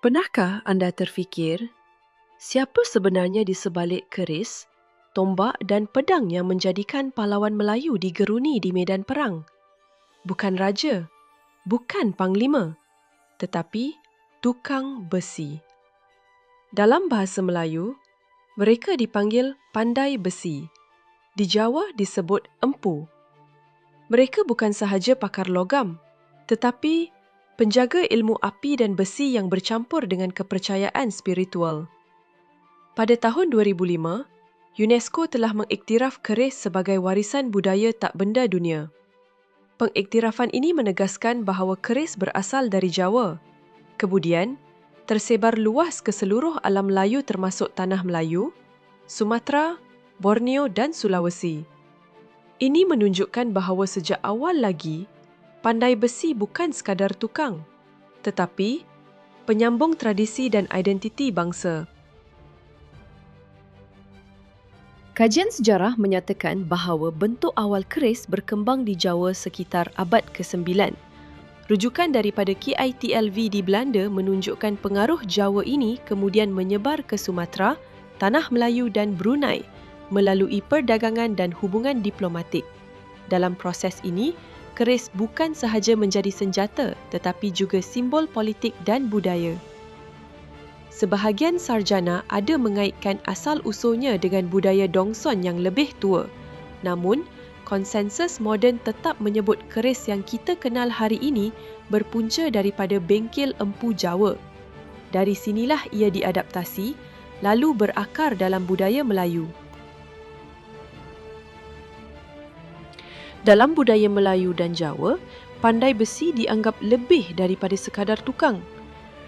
Pernahkah anda terfikir siapa sebenarnya di sebalik keris, tombak dan pedang yang menjadikan pahlawan Melayu digeruni di medan perang? Bukan raja, bukan panglima, tetapi tukang besi. Dalam bahasa Melayu, mereka dipanggil pandai besi. Di Jawa disebut empu. Mereka bukan sahaja pakar logam, tetapi penjaga ilmu api dan besi yang bercampur dengan kepercayaan spiritual. Pada tahun 2005, UNESCO telah mengiktiraf keris sebagai warisan budaya tak benda dunia. Pengiktirafan ini menegaskan bahawa keris berasal dari Jawa. Kemudian, tersebar luas ke seluruh alam Melayu termasuk Tanah Melayu, Sumatera, Borneo dan Sulawesi. Ini menunjukkan bahawa sejak awal lagi, pandai besi bukan sekadar tukang, tetapi penyambung tradisi dan identiti bangsa. Kajian sejarah menyatakan bahawa bentuk awal keris berkembang di Jawa sekitar abad ke-9. Rujukan daripada KITLV di Belanda menunjukkan pengaruh Jawa ini kemudian menyebar ke Sumatera, Tanah Melayu dan Brunei melalui perdagangan dan hubungan diplomatik. Dalam proses ini, keris bukan sahaja menjadi senjata tetapi juga simbol politik dan budaya. Sebahagian sarjana ada mengaitkan asal-usulnya dengan budaya Dongson yang lebih tua. Namun, konsensus moden tetap menyebut keris yang kita kenal hari ini berpunca daripada bengkel empu Jawa. Dari sinilah ia diadaptasi lalu berakar dalam budaya Melayu. Dalam budaya Melayu dan Jawa, pandai besi dianggap lebih daripada sekadar tukang.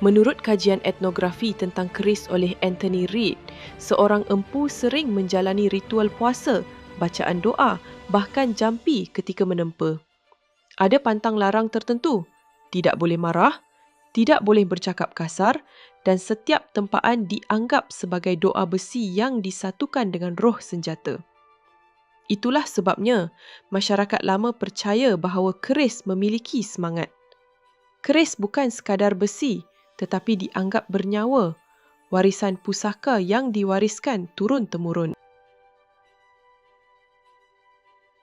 Menurut kajian etnografi tentang keris oleh Anthony Reid, seorang empu sering menjalani ritual puasa, bacaan doa, bahkan jampi ketika menempa. Ada pantang larang tertentu. Tidak boleh marah, tidak boleh bercakap kasar dan setiap tempaan dianggap sebagai doa besi yang disatukan dengan roh senjata. Itulah sebabnya masyarakat lama percaya bahawa keris memiliki semangat. Keris bukan sekadar besi tetapi dianggap bernyawa, warisan pusaka yang diwariskan turun-temurun.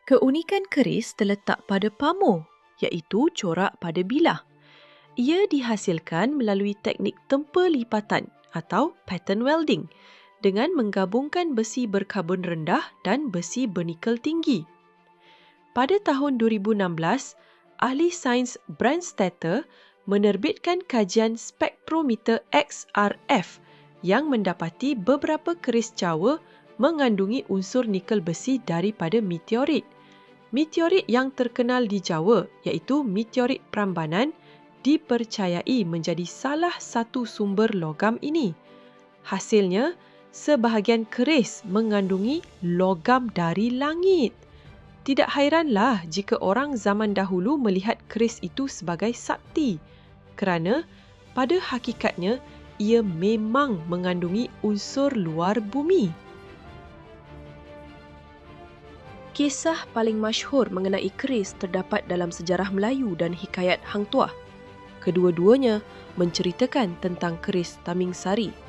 Keunikan keris terletak pada pamor, iaitu corak pada bilah. Ia dihasilkan melalui teknik tempa lipatan atau pattern welding dengan menggabungkan besi berkarbon rendah dan besi bernikel tinggi. Pada tahun 2016, ahli sains Brandstatter menerbitkan kajian spektrometer XRF yang mendapati beberapa keris Jawa mengandungi unsur nikel besi daripada meteorit. Meteorit yang terkenal di Jawa iaitu meteorit Prambanan dipercayai menjadi salah satu sumber logam ini. Hasilnya, sebahagian keris mengandungi logam dari langit. Tidak hairanlah jika orang zaman dahulu melihat keris itu sebagai sakti kerana pada hakikatnya ia memang mengandungi unsur luar bumi. Kisah paling masyhur mengenai keris terdapat dalam sejarah Melayu dan hikayat Hang Tuah. Kedua-duanya menceritakan tentang keris Taming Sari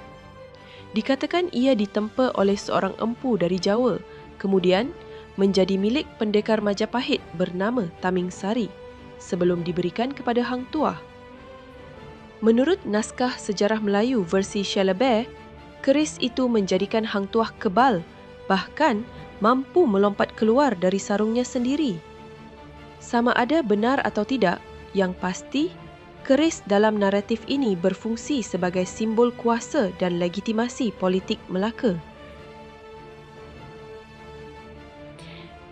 dikatakan ia ditempa oleh seorang empu dari Jawa, kemudian menjadi milik pendekar Majapahit bernama Taming Sari sebelum diberikan kepada Hang Tuah. Menurut naskah sejarah Melayu versi Shelley keris itu menjadikan Hang Tuah kebal, bahkan mampu melompat keluar dari sarungnya sendiri. Sama ada benar atau tidak, yang pasti keris dalam naratif ini berfungsi sebagai simbol kuasa dan legitimasi politik Melaka.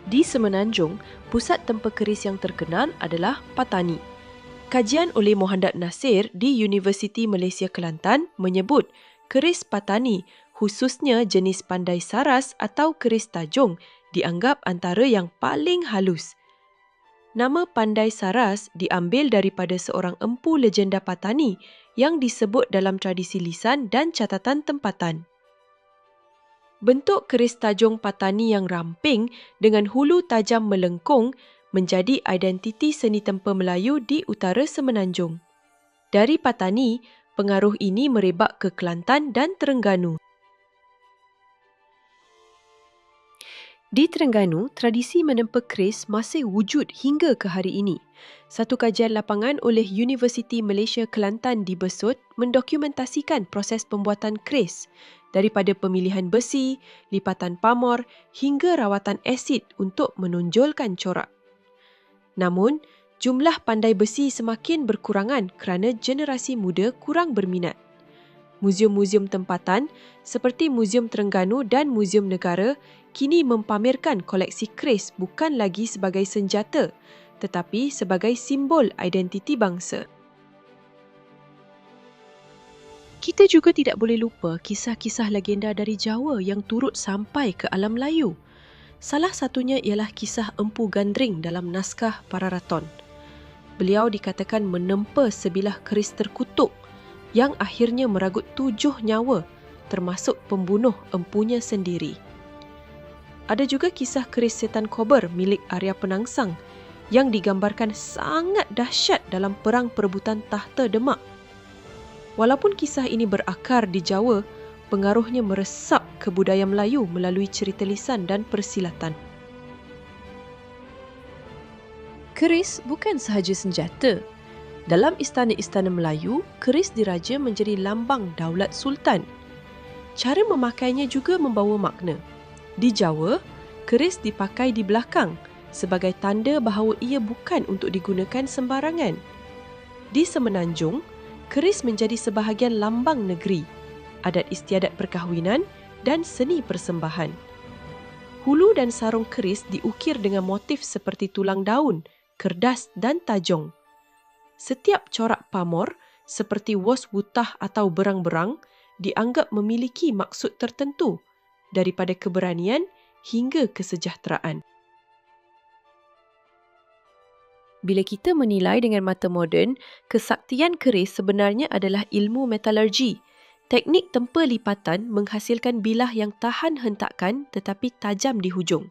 Di Semenanjung, pusat tempa keris yang terkenal adalah Patani. Kajian oleh Mohammad Nasir di Universiti Malaysia Kelantan menyebut keris Patani khususnya jenis pandai saras atau keris tajung dianggap antara yang paling halus Nama Pandai Saras diambil daripada seorang empu legenda Patani yang disebut dalam tradisi lisan dan catatan tempatan. Bentuk keris tajung Patani yang ramping dengan hulu tajam melengkung menjadi identiti seni tempa Melayu di utara Semenanjung. Dari Patani, Pengaruh ini merebak ke Kelantan dan Terengganu. Di Terengganu, tradisi menempa keris masih wujud hingga ke hari ini. Satu kajian lapangan oleh Universiti Malaysia Kelantan di Besut mendokumentasikan proses pembuatan keris daripada pemilihan besi, lipatan pamor hingga rawatan asid untuk menonjolkan corak. Namun, jumlah pandai besi semakin berkurangan kerana generasi muda kurang berminat muzium-muzium tempatan seperti Muzium Terengganu dan Muzium Negara kini mempamerkan koleksi keris bukan lagi sebagai senjata tetapi sebagai simbol identiti bangsa. Kita juga tidak boleh lupa kisah-kisah legenda dari Jawa yang turut sampai ke alam Melayu. Salah satunya ialah kisah Empu Gandring dalam naskah Pararaton. Beliau dikatakan menempa sebilah keris terkutuk yang akhirnya meragut tujuh nyawa termasuk pembunuh empunya sendiri. Ada juga kisah keris setan kober milik Arya Penangsang yang digambarkan sangat dahsyat dalam perang perebutan tahta Demak. Walaupun kisah ini berakar di Jawa, pengaruhnya meresap ke budaya Melayu melalui cerita lisan dan persilatan. Keris bukan sahaja senjata, dalam istana-istana Melayu, keris diraja menjadi lambang daulat sultan. Cara memakainya juga membawa makna. Di Jawa, keris dipakai di belakang sebagai tanda bahawa ia bukan untuk digunakan sembarangan. Di Semenanjung, keris menjadi sebahagian lambang negeri, adat istiadat perkahwinan dan seni persembahan. Hulu dan sarung keris diukir dengan motif seperti tulang daun, kerdas dan tajong setiap corak pamor seperti wos wutah atau berang-berang dianggap memiliki maksud tertentu daripada keberanian hingga kesejahteraan. Bila kita menilai dengan mata moden, kesaktian keris sebenarnya adalah ilmu metalurgi. Teknik tempa lipatan menghasilkan bilah yang tahan hentakan tetapi tajam di hujung.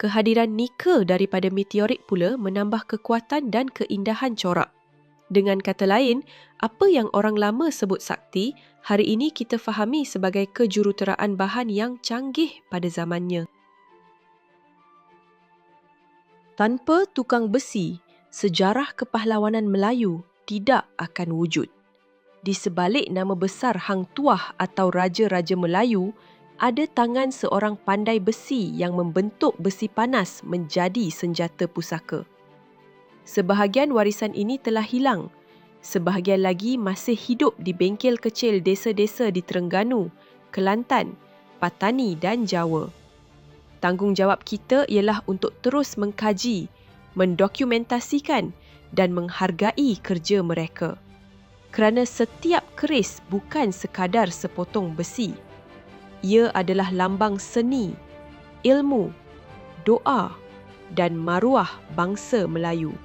Kehadiran nikel daripada meteorit pula menambah kekuatan dan keindahan corak. Dengan kata lain, apa yang orang lama sebut sakti, hari ini kita fahami sebagai kejuruteraan bahan yang canggih pada zamannya. Tanpa tukang besi, sejarah kepahlawanan Melayu tidak akan wujud. Di sebalik nama besar Hang Tuah atau Raja-Raja Melayu, ada tangan seorang pandai besi yang membentuk besi panas menjadi senjata pusaka. Sebahagian warisan ini telah hilang. Sebahagian lagi masih hidup di bengkel kecil desa-desa di Terengganu, Kelantan, Patani dan Jawa. Tanggungjawab kita ialah untuk terus mengkaji, mendokumentasikan dan menghargai kerja mereka. Kerana setiap keris bukan sekadar sepotong besi. Ia adalah lambang seni, ilmu, doa dan maruah bangsa Melayu.